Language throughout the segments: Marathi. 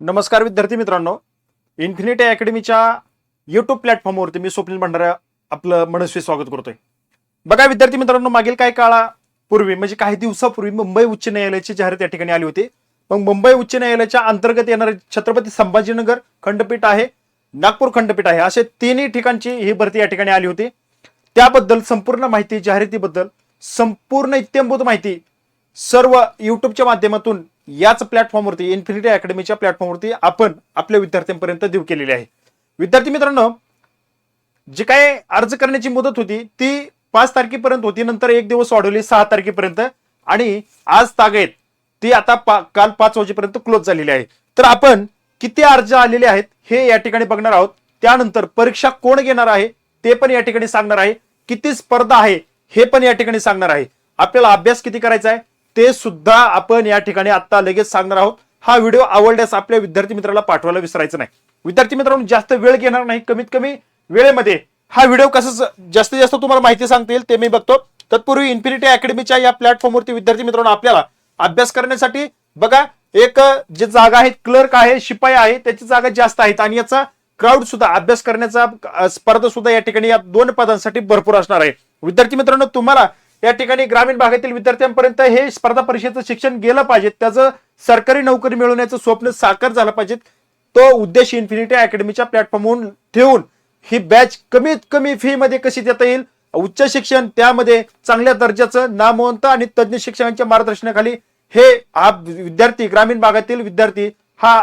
नमस्कार विद्यार्थी मित्रांनो. इन्फिनिटी अकॅडमीच्या युट्यूब प्लॅटफॉर्मवरती मी स्वप्नील भंडारा आपलं मनस्वी स्वागत करतोय. बघा विद्यार्थी मित्रांनो मागील काही काळापूर्वी म्हणजे काही दिवसापूर्वी मुंबई उच्च न्यायालयाची जाहिरात या ठिकाणी आली होती. मग मुंबई उच्च न्यायालयाच्या अंतर्गत येणारे छत्रपती संभाजीनगर खंडपीठ आहे नागपूर खंडपीठ आहे असे तिन्ही ठिकाणची ही भरती या ठिकाणी आली होती. त्याबद्दल संपूर्ण माहिती जाहिरातीबद्दल संपूर्ण इत्यंभूत माहिती सर्व युट्यूबच्या माध्यमातून याच प्लॅटफॉर्मवरती इन्फिनिटी अकॅडमीच्या प्लॅटफॉर्मवरती आपण आपल्या विद्यार्थ्यांपर्यंत देऊ केलेली आहे. विद्यार्थी मित्रांनो जी काय अर्ज करण्याची मुदत होती ती पाच तारखेपर्यंत होती नंतर एक दिवस वाढवली सहा तारखेपर्यंत आणि आज तागेत ती आता पा- काल पाच वाजेपर्यंत क्लोज झालेली आहे. तर आपण किती अर्ज आलेले आहेत हे या ठिकाणी बघणार आहोत. त्यानंतर परीक्षा कोण घेणार आहे ते पण या ठिकाणी सांगणार आहे. किती स्पर्धा आहे हे पण या ठिकाणी सांगणार आहे. आपल्याला अभ्यास किती करायचा आहे ते सुद्धा आपण या ठिकाणी आता लगेच सांगणार आहोत. हा व्हिडिओ आवडल्यास आपल्या विद्यार्थी मित्राला पाठवायला विसरायचं नाही. विद्यार्थी मित्रांनो जास्त वेळ घेणार नाही. कमीत कमी वेळेमध्ये हा व्हिडिओ कसं जास्तीत जास्त तुम्हाला माहिती सांगता येईल ते मी बघतो. तत्पूर्वी इन्फिनिटी अकॅडमीच्या या प्लॅटफॉर्मवरती विद्यार्थी मित्रांनो आपल्याला अभ्यास करण्यासाठी बघा एक जे जागा आहेत क्लर्क आहे शिपाई आहे त्याची जागा जास्त आहेत आणि याचा क्राऊड सुद्धा अभ्यास करण्याचा स्पर्धा सुद्धा या ठिकाणी या दोन पदांसाठी भरपूर असणार आहे. विद्यार्थी मित्रांनो तुम्हाला या ठिकाणी ग्रामीण भागातील विद्यार्थ्यांपर्यंत हे स्पर्धा परीक्षेचं शिक्षण गेलं पाहिजे. त्याचं सरकारी नोकरी मिळवण्याचं स्वप्न साकार झालं पाहिजे. तो उद्देश इन्फिनिटी अकॅडमीच्या प्लॅटफॉर्मवरून ठेवून ही बॅच कमीत कमी फी मध्ये कशी देता येईल उच्च शिक्षण त्यामध्ये चांगल्या दर्जाचं नामवंत आणि तज्ज्ञ शिक्षकांच्या मार्गदर्शनाखाली हे हा विद्यार्थी ग्रामीण भागातील विद्यार्थी हा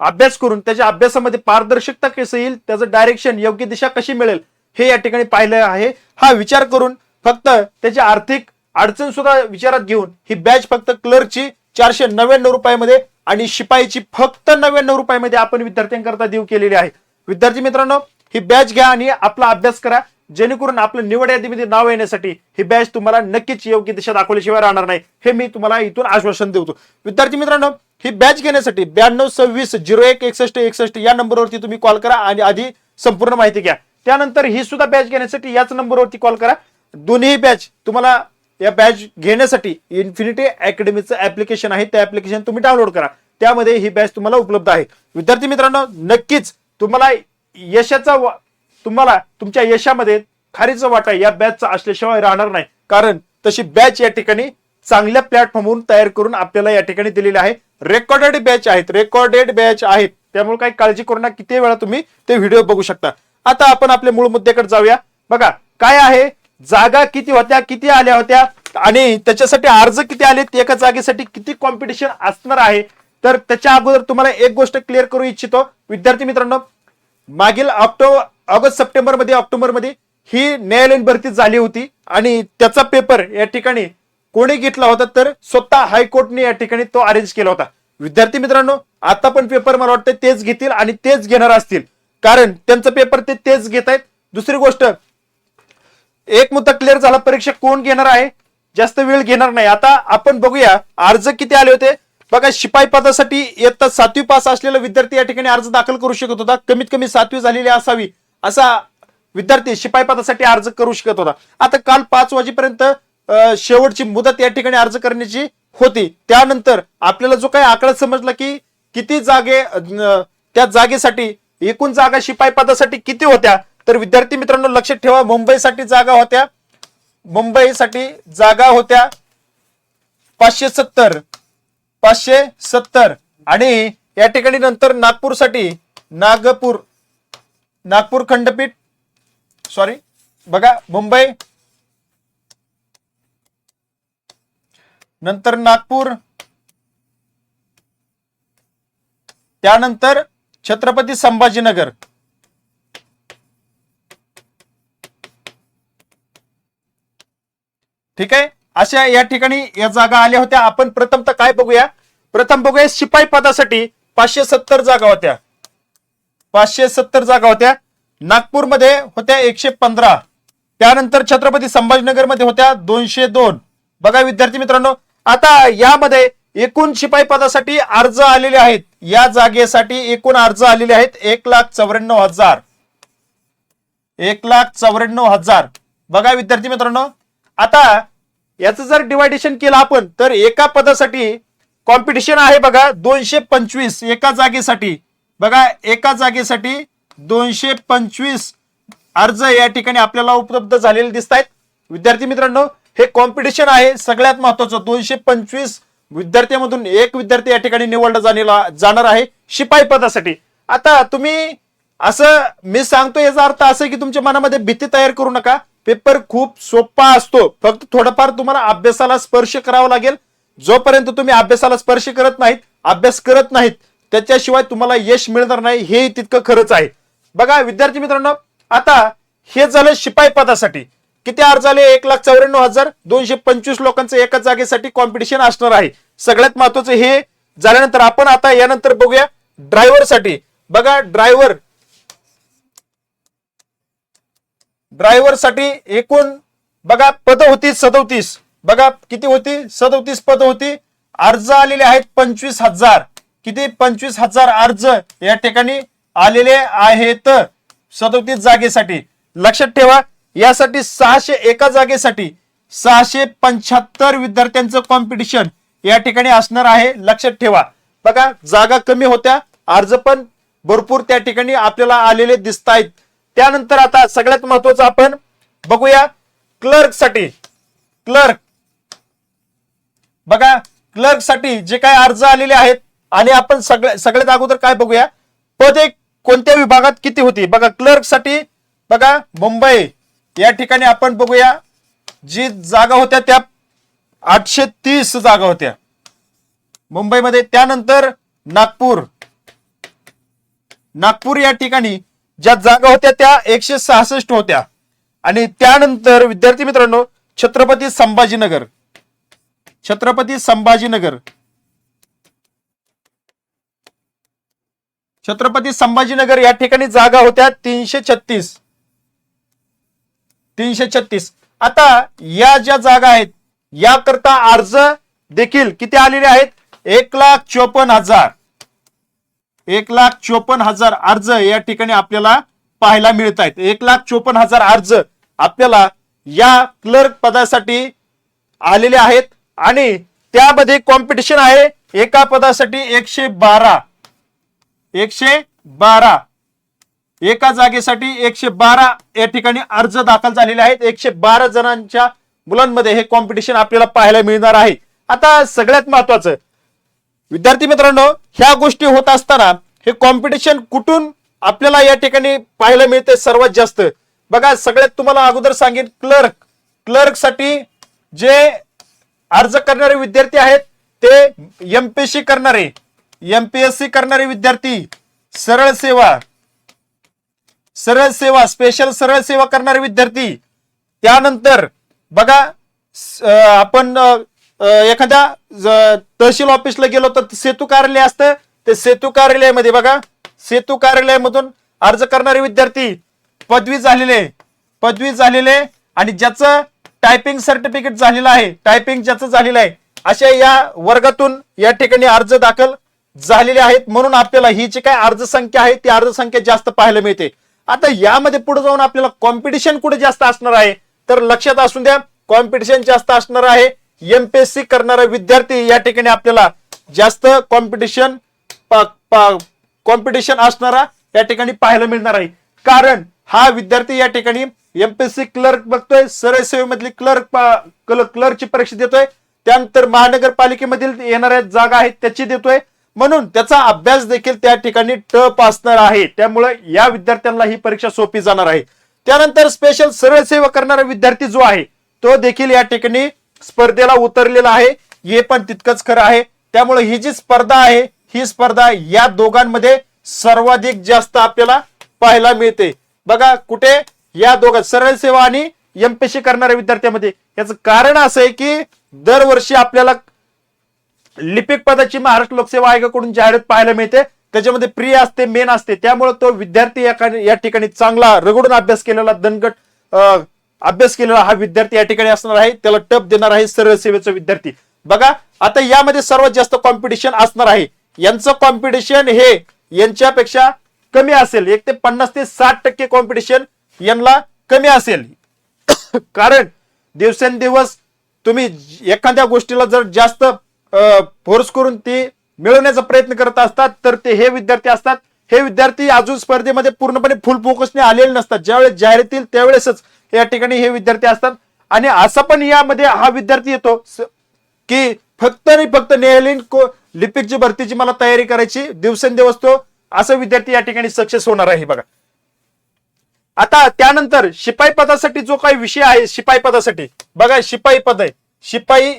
अभ्यास करून त्याच्या अभ्यासामध्ये पारदर्शकता कसं येईल त्याचं डायरेक्शन योग्य दिशा कशी मिळेल हे या ठिकाणी पाहिलं आहे. हा विचार करून फक्त त्याची आर्थिक अडचण सुद्धा विचारात घेऊन ही बॅच फक्त क्लर्कची चारशे नव्याण्णव रुपयामध्ये आणि शिपाईची फक्त नव्याण्णव रुपयामध्ये आपण विद्यार्थ्यांकरता देऊ केलेली आहे. विद्यार्थी मित्रांनो ही बॅच घ्या आणि आपला अभ्यास करा. जेणेकरून आपलं निवड यादीमध्ये नाव येण्यासाठी ही बॅच तुम्हाला नक्कीच योग्य दिशा दाखवल्याशिवाय राहणार नाही. हे मी तुम्हाला इथून आश्वासन देतो. विद्यार्थी मित्रांनो ही बॅच घेण्यासाठी ब्याण्णव सव्वीस झिरो एक एकसष्ट एकसष्ट या नंबरवरती तुम्ही कॉल करा आणि आधी संपूर्ण माहिती घ्या. त्यानंतर ही सुद्धा बॅच घेण्यासाठी याच नंबरवरती कॉल करा. दोन्ही बॅच तुम्हाला या बॅच घेण्यासाठी इन्फिनिटी अकॅडमीचं ऍप्लिकेशन आहे. त्या ऍप्लिकेशन तुम्ही डाउनलोड करा. त्यामध्ये ही बॅच तुम्हाला उपलब्ध आहे. विद्यार्थी मित्रांनो नक्कीच तुम्हाला यशाचा वा- तुम्हाला तुमच्या यशामध्ये खारीचा वाटा या बॅचचा असल्याशिवाय राहणार नाही. कारण तशी बॅच या ठिकाणी चांगल्या प्लॅटफॉर्मवरून तयार करून आपल्याला या ठिकाणी दिलेली आहे. रेकॉर्डेड बॅच आहेत. रेकॉर्डेड बॅच आहेत. त्यामुळे काही काळजी करू नका. किती वेळा तुम्ही ते व्हिडिओ बघू शकता. आता आपण आपल्या मूळ मुद्द्याकडे जाऊया. बघा काय आहे? जागा किती होत्या किती आल्या होत्या आणि त्याच्यासाठी अर्ज किती आले एका जागेसाठी किती कॉम्पिटिशन असणार आहे? तर त्याच्या अगोदर तुम्हाला एक गोष्ट क्लिअर करू इच्छितो. विद्यार्थी मित्रांनो मागील ऑक्टोबर ऑगस्ट सप्टेंबरमध्ये ऑक्टोबरमध्ये ही न्यायालयीन भरती झाली होती आणि त्याचा पेपर या ठिकाणी कोणी घेतला होता तर स्वतः हायकोर्टने या ठिकाणी तो अरेंज केला होता. विद्यार्थी मित्रांनो आता पण पेपर मला वाटतं तेच घेतील आणि तेच घेणार असतील. कारण त्यांचा पेपर ते तेच घेत आहेत दुसरी गोष्ट एक मुद्दा क्लिअर झाला परीक्षा कोण घेणार आहे? जास्त वेळ घेणार नाही. आता आपण बघूया अर्ज किती आले होते? बघा शिपाई पदासाठी इयत्ता सातवी पास असलेला विद्यार्थी या ठिकाणी अर्ज दाखल करू शकत होता. कमीत कमी सातवी झालेली असावी असा विद्यार्थी शिपाई पदासाठी अर्ज करू शकत होता. आता काल पाच वाजेपर्यंत शेवटची मुदत या ठिकाणी अर्ज करण्याची होती. त्यानंतर आपल्याला जो काही आकडा समजला की किती जागे त्या जागेसाठी एकूण जागा शिपाई पदासाठी किती होत्या? तर विद्यार्थी मित्रांनो लक्षात ठेवा. मुंबईसाठी जागा होत्या. मुंबईसाठी जागा होत्या. पाचशे सत्तर. पाचशे सत्तर. आणि या ठिकाणी नंतर नागपूरसाठी नागपूर नागपूर खंडपीठ. सॉरी बघा मुंबई. नंतर नागपूर. त्यानंतर छत्रपती संभाजीनगर. ठीक आहे? अशा या ठिकाणी या जागा आल्या होत्या. आपण प्रथमतः काय बघूया? प्रथम बघूया शिपाई पदासाठी पाचशे सत्तर जागा होत्या. पाचशे सत्तर जागा होत्या. नागपूरमध्ये होत्या एकशे पंधरा. त्यानंतर छत्रपती संभाजीनगरमध्ये होत्या दोनशे दोन. बघा विद्यार्थी मित्रांनो आता यामध्ये एकूण शिपाई पदासाठी अर्ज आलेले आहेत. या जागेसाठी एकूण अर्ज आलेले आहेत एक लाख चौऱ्याण्णव हजार. एक लाख चौऱ्याण्णव हजार. बघा विद्यार्थी मित्रांनो आता याचं जर डिवायडेशन केलं आपण तर एका पदासाठी कॉम्पिटिशन आहे बघा दोनशे पंचवीस एका जागेसाठी. बघा एका जागेसाठी दोनशे पंचवीस अर्ज या ठिकाणी आपल्याला उपलब्ध झालेले दिसत आहेत विद्यार्थी मित्रांनो हे कॉम्पिटिशन आहे सगळ्यात महत्वाचं दोनशे पंचवीस विद्यार्थ्यांमधून एक विद्यार्थी या ठिकाणी निवडला जाणार आहे शिपाई पदासाठी. आता तुम्ही असं मी सांगतो याचा अर्थ असं की तुमच्या मनामध्ये भीती तयार करू नका. पेपर खूप सोपा असतो. फक्त थोडंफार तुम्हाला अभ्यासाला स्पर्श करावा लागेल. जोपर्यंत तुम्ही अभ्यासाला स्पर्श करत नाहीत अभ्यास करत नाहीत त्याच्याशिवाय तुम्हाला यश मिळणार नाही हे तितकं खरंच आहे. बघा विद्यार्थी मित्रांनो आता हे झालं शिपाई पदासाठी. किती अर्ज आले एक लाख चौऱ्याण्णव हजार दोनशे पंचवीस लोकांचं एका जागेसाठी कॉम्पिटिशन असणार आहे. सगळ्यात महत्वाचं हे झाल्यानंतर आपण आता यानंतर बघूया ड्रायव्हरसाठी बघा ड्रायव्हर ड्रायव्हरसाठी एकूण बघा पद होती सदोतीस. बघा किती होती? सदोतीस पद होती. अर्ज आलेले आहेत पंचवीस हजार. किती? पंचवीस हजार अर्ज या ठिकाणी आलेले आहेत सदोतीस जागेसाठी. लक्षात ठेवा यासाठी सहाशे एका जागेसाठी सहाशे पंच्याहत्तर विद्यार्थ्यांचं कॉम्पिटिशन या ठिकाणी असणार आहे. लक्षात ठेवा. बघा जागा कमी होत्या. अर्ज पण भरपूर त्या ठिकाणी आपल्याला आलेले दिसत आहेत त्यानंतर आता सगळ्यात महत्वाचं आपण बघूया क्लर्कसाठी क्लर्क. बघा क्लर्कसाठी जे काय अर्ज आलेले आहेत आणि आपण सगळ्या सगळ्यात अगोदर काय बघूया? पद एक कोणत्या विभागात किती होती? बघा क्लर्कसाठी बघा मुंबई. या ठिकाणी आपण बघूया जी जागा होत्या त्या आठशे तीस जागा होत्या. मुंबईमध्ये. त्यानंतर नागपूर. नागपूर या ठिकाणी ज्या जागा होत्या त्या एकशे सहासष्ट होत्या. आणि त्यानंतर विद्यार्थी मित्रांनो छत्रपती संभाजीनगर. छत्रपती संभाजीनगर. छत्रपती संभाजीनगर या ठिकाणी जागा होत्या तीनशे छत्तीस. तीनशे छत्तीस. आता या ज्या जागा आहेत याकरता अर्ज देखील किती आलेले आहेत? एक लाख चोपन्न हजार. एक लाख चोपन्न हजार अर्ज या ठिकाणी आपल्याला पाहायला मिळत आहेत एक लाख चोपन्न हजार अर्ज आपल्याला या क्लर्क पदासाठी आलेले आहेत आणि त्यामध्ये कॉम्पिटिशन आहे. एका पदासाठी एकशे बारा एकशे बारा एका जागेसाठी एकशे बारा या ठिकाणी अर्ज दाखल झालेले आहेत. एकशे बारा जणांच्या मुलांमध्ये हे कॉम्पिटिशन आपल्याला पाहायला मिळणार आहे. आता सगळ्यात महत्वाचं विद्यार्थी मित्रांनो ह्या गोष्टी होत असताना हे कॉम्पिटिशन कुठून आपल्याला या ठिकाणी पाहायला मिळते सर्वात जास्त? बघा सगळ्यात तुम्हाला अगोदर सांगेन क्लर्क क्लर्कसाठी जे अर्ज करणारे विद्यार्थी आहेत ते एमपीएससी करणारे. एमपीएससी करणारे विद्यार्थी सरळ सेवा. सरळ सेवा स्पेशल सरळ सेवा करणारे विद्यार्थी. त्यानंतर बघा आपण एखाद्या ज- तहसील ऑफिसला गेलो तर सेतू कार्यालय असतं. ते सेतू कार्यालयामध्ये बघा सेतू कार्यालयामधून अर्ज करणारे विद्यार्थी पदवी झालेले पदवी झालेले आणि ज्याचं टायपिंग सर्टिफिकेट झालेलं आहे टायपिंग ज्याचं झालेलं आहे अशा या वर्गातून या ठिकाणी अर्ज दाखल झालेले आहेत. म्हणून आपल्याला ही जी काय अर्ज संख्या आहे ती अर्ज संख्या जास्त पाहायला मिळते. आता यामध्ये पुढे जाऊन आपल्याला कॉम्पिटिशन कुठे जास्त असणार आहे? तर लक्षात असून द्या कॉम्पिटिशन जास्त असणार आहे. एमपीएससी करणारा विद्यार्थी या ठिकाणी आपल्याला जास्त कॉम्पिटिशन कॉम्पिटिशन असणारा या ठिकाणी पाहायला मिळणार आहे. कारण हा विद्यार्थी या ठिकाणी एमपीएससी क्लर्क बघतोय सरळ सेवेमधली क्लर्क क्लर्कची परीक्षा देतोय. त्यानंतर महानगरपालिकेमधील येणाऱ्या जागा आहेत त्याची देतोय. म्हणून त्याचा अभ्यास देखील त्या ठिकाणी टप असणार आहे. त्यामुळे या विद्यार्थ्यांना ही परीक्षा सोपी जाणार आहे. त्यानंतर स्पेशल सरळ सेवा करणारा विद्यार्थी जो आहे तो देखील या ठिकाणी स्पर्धेला उतरलेला आहे. हे पण तितकंच खरं आहे. त्यामुळे ही जी स्पर्धा आहे ही स्पर्धा या दोघांमध्ये सर्वाधिक जास्त आपल्याला पाहायला मिळते. बघा कुठे? या दोघां सरळ सेवा आणि एमपीसी करणाऱ्या विद्यार्थ्यांमध्ये. याचं कारण असं आहे की दरवर्षी आपल्याला लिपिक पदाची महाराष्ट्र लोकसेवा आयोगाकडून जाहिरात पाहायला मिळते. त्याच्यामध्ये प्री असते मेन असते. त्यामुळे तो विद्यार्थी या ठिकाणी चांगला रगडून अभ्यास केलेला दणगट अं, अभ्यास केलेला हा विद्यार्थी या ठिकाणी असणार आहे. त्याला टप देणार आहे सरळ सेवेचा विद्यार्थी. बघा आता यामध्ये सर्वात जास्त कॉम्पिटिशन असणार आहे. यांचं कॉम्पिटिशन हे यांच्यापेक्षा कमी असेल. एक ते पन्नास ते साठ टक्के कॉम्पिटिशन यांना कमी असेल. कारण दिवसेंदिवस तुम्ही एखाद्या गोष्टीला जर जास्त फोर्स करून ती मिळवण्याचा प्रयत्न करत असतात तर ते हे विद्यार्थी असतात हे विद्यार्थी अजून स्पर्धेमध्ये पूर्णपणे फुल फोकसने आलेले नसतात. ज्यावेळेस जाहीर येतील त्यावेळेसच या ठिकाणी हे विद्यार्थी असतात. आणि असं पण यामध्ये हा विद्यार्थी येतो की फक्त आणि फक्त न्यायालयीन लिपिकची भरतीची मला तयारी करायची दिवसेंदिवस तो असं विद्यार्थी या ठिकाणी सक्सेस होणार आहे बघा. आता त्यानंतर शिपाई पदासाठी जो काही विषय आहे शिपाई पदासाठी. बघा शिपाई पद आहे. शिपाई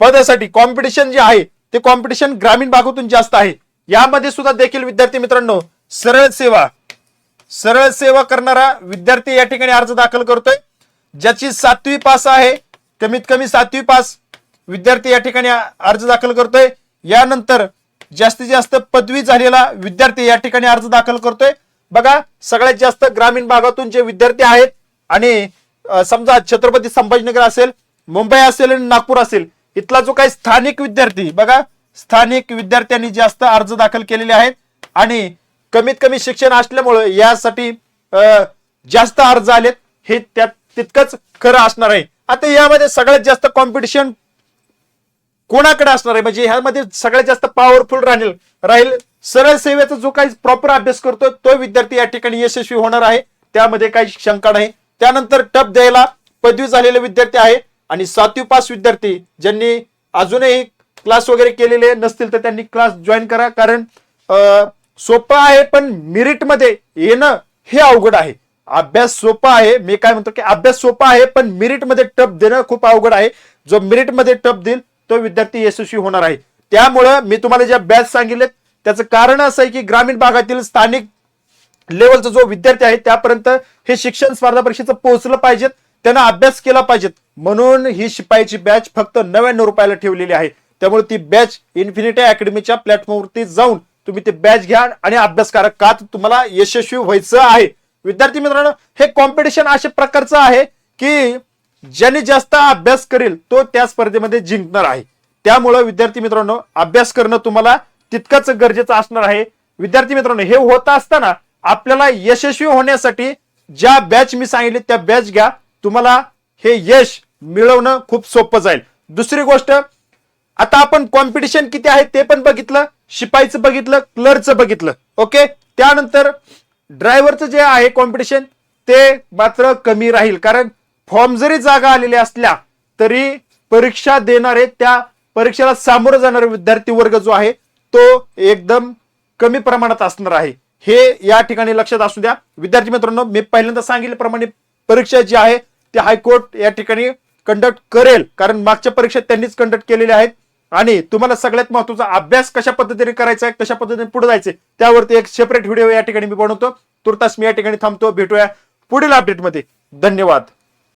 पदासाठी कॉम्पिटिशन जे आहे ते कॉम्पिटिशन ग्रामीण भागातून जास्त आहे. यामध्ये सुद्धा देखील विद्यार्थी मित्रांनो सरळ सेवा सरळ सेवा करणारा विद्यार्थी या ठिकाणी अर्ज दाखल करतोय ज्याची सातवी पास आहे कमीत कमी सातवी पास विद्यार्थी या ठिकाणी अर्ज दाखल करतोय. यानंतर जास्तीत जास्त पदवी झालेला विद्यार्थी या ठिकाणी अर्ज दाखल करतोय. बघा सगळ्यात जास्त ग्रामीण भागातून जे विद्यार्थी आहेत आणि समजा छत्रपती संभाजीनगर असेल मुंबई असेल आणि नागपूर असेल इथला जो काही स्थानिक विद्यार्थी बघा स्थानिक विद्यार्थ्यांनी जास्त अर्ज दाखल केलेले आहेत आणि कमीत कमी शिक्षण असल्यामुळे यासाठी जास्त अर्ज आलेत. हे त्यात तितकंच खरं असणार आहे. आता यामध्ये सगळ्यात जास्त कॉम्पिटिशन कोणाकडे असणार आहे? म्हणजे ह्यामध्ये सगळ्यात जास्त पॉवरफुल राहील राहील सरळ सेवेचा जो काही प्रॉपर अभ्यास करतो तो विद्यार्थी या ठिकाणी यशस्वी होणार आहे. त्यामध्ये काही शंका नाही. त्यानंतर टप द्यायला पदवी झालेले विद्यार्थी आहे आणि सातवी पास विद्यार्थी ज्यांनी अजूनही क्लास वगैरे केलेले नसतील तर त्यांनी क्लास जॉईन करा. कारण सोपं आहे पण मिरिटमध्ये येणं हे अवघड आहे. अभ्यास सोपा आहे. मी काय म्हणतो की अभ्यास सोपा आहे पण मिरिटमध्ये टप देणं खूप अवघड आहे. जो मिरिटमध्ये टप देईल तो विद्यार्थी यशस्वी होणार आहे. त्यामुळं मी तुम्हाला ज्या बॅच सांगितलेत त्याचं कारण असं आहे की ग्रामीण भागातील स्थानिक लेवलचा जो विद्यार्थी आहे त्यापर्यंत हे शिक्षण स्पर्धा परीक्षेचं पोहोचलं पाहिजेत. त्यांना अभ्यास केला पाहिजेत. म्हणून ही शिपाईची बॅच फक्त नव्याण्णव रुपयाला ठेवलेली आहे. त्यामुळे ती बॅच इन्फिनिटी अकॅडमीच्या प्लॅटफॉर्मवरती जाऊन तुम्ही ते बॅच घ्या आणि अभ्यास करा का तर तुम्हाला यशस्वी व्हायचं आहे. विद्यार्थी मित्रांनो हे कॉम्पिटिशन अशा प्रकारचं आहे की ज्याने जास्त अभ्यास करेल तो त्या स्पर्धेमध्ये जिंकणार आहे. त्यामुळं विद्यार्थी मित्रांनो अभ्यास करणं तुम्हाला तितकंच गरजेचं असणार आहे. विद्यार्थी मित्रांनो हे होत असताना आपल्याला यशस्वी होण्यासाठी ज्या बॅच मी सांगितले त्या बॅच घ्या. तुम्हाला हे यश मिळवणं खूप सोपं जाईल. दुसरी गोष्ट आता आपण कॉम्पिटिशन किती आहे ते पण बघितलं शिपाईचं बघितलं क्लर्कचं बघितलं ओके त्यानंतर ड्रायव्हरचं जे आहे कॉम्पिटिशन ते मात्र कमी राहील. कारण फॉर्म जरी जागा आलेल्या असल्या तरी परीक्षा देणारे त्या परीक्षेला सामोरं जाणारे विद्यार्थी वर्ग जो आहे तो एकदम कमी प्रमाणात असणार आहे. हे या ठिकाणी लक्षात असू द्या. विद्यार्थी मित्रांनो मी पहिल्यांदा सांगितल्याप्रमाणे परीक्षा जी आहे ती हायकोर्ट या ठिकाणी कंडक्ट करेल. कारण मागच्या परीक्षा त्यांनीच कंडक्ट केलेल्या आहेत. आणि तुम्हाला सगळ्यात महत्त्वाचा अभ्यास कशा पद्धतीने करायचा आहे कशा पद्धतीने पुढे जायचे त्यावरती एक सेपरेट व्हिडिओ या ठिकाणी मी बनवतो. तुर्तास मी या ठिकाणी थांबतो. भेटूया पुढील अपडेटमध्ये धन्यवाद.